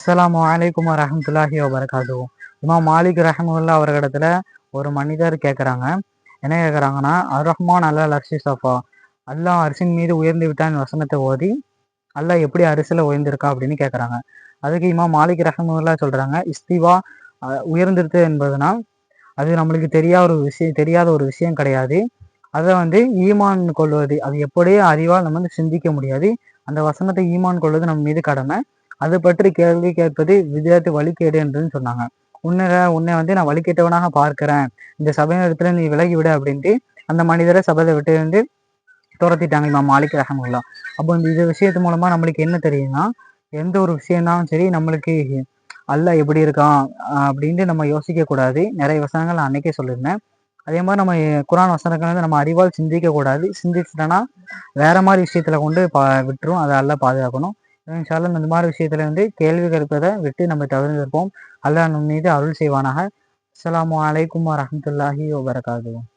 அஸ்லாம் வலைக்கம் வரமத்துல்லாஹி வபரகாத்து இமாம் மாலிக் ரஹமுல்லா அவர்களிடத்துல ஒரு மனிதர் கேட்குறாங்க என்ன கேட்குறாங்கன்னா அர் ரஹ்மான் அல்லா லர்ஷி சஃபா அல்லாஹ் அரிசின் மீது உயர்ந்து விட்டான் வசனத்தை ஓதி அல்லாஹ் எப்படி அரிசியில் உயர்ந்திருக்கா? அப்படின்னு கேட்குறாங்க அதுக்கு இமாம் மாலிக் ரஹமுல்லா சொல்கிறாங்க இஸ்திவா உயர்ந்திருத்து என்பதுனா அது நம்மளுக்கு தெரியாத ஒரு விஷயம் தெரியாத ஒரு விஷயம் கிடையாது. அதை வந்து ஈமான் கொள்வது அது எப்படியே அறிவால் நம்ம வந்து சிந்திக்க முடியாது. அந்த வசனத்தை ஈமான் கொள்வது நம்ம மீது கடமை. அது பற்றி கேள்வி கேட்பது விஜயத்து வழிகேடு என்றுன்னு சொன்னாங்க. உன்னை உன்னை வந்து நான் வழிகேட்டவனாக பார்க்கிறேன். இந்த சபையினத்துல நீ விலகி விடு அப்படின்ட்டு அந்த மனிதரை சபையை விட்டு வந்து துரத்திட்டாங்க இமாம் மாலிக் ரஹமுல்லா அப்போ இந்த இது விஷயத்து மூலமா நம்மளுக்கு என்ன தெரியும்னா எந்த ஒரு விஷயம்னாலும் சரி நம்மளுக்கு அல்ல எப்படி இருக்கான் அப்படின்ட்டு நம்ம யோசிக்க கூடாது. நிறைய வசனங்கள் அன்னைக்கே சொல்லியிருந்தேன். அதே மாதிரி நம்ம குரான் வசனங்கள் வந்து நம்ம அறிவால் சிந்திக்க கூடாது. சிந்திச்சிட்டோன்னா வேற மாதிரி விஷயத்துல கொண்டு பா விட்டுரும். அதை அல்ல பாதுகாக்கணும். இன்ஷால்லாம் இந்த மாதிரி விஷயத்துல வந்து கேள்வி கேட்பதை விட்டு நம்ம தவிர்த்திருப்போம். அல்லாஹ் நம் மீது அருள் செய்வானாக. அஸ்லாம் வலைக்கம் வரமத்துல்லாஹி வபரகாத்து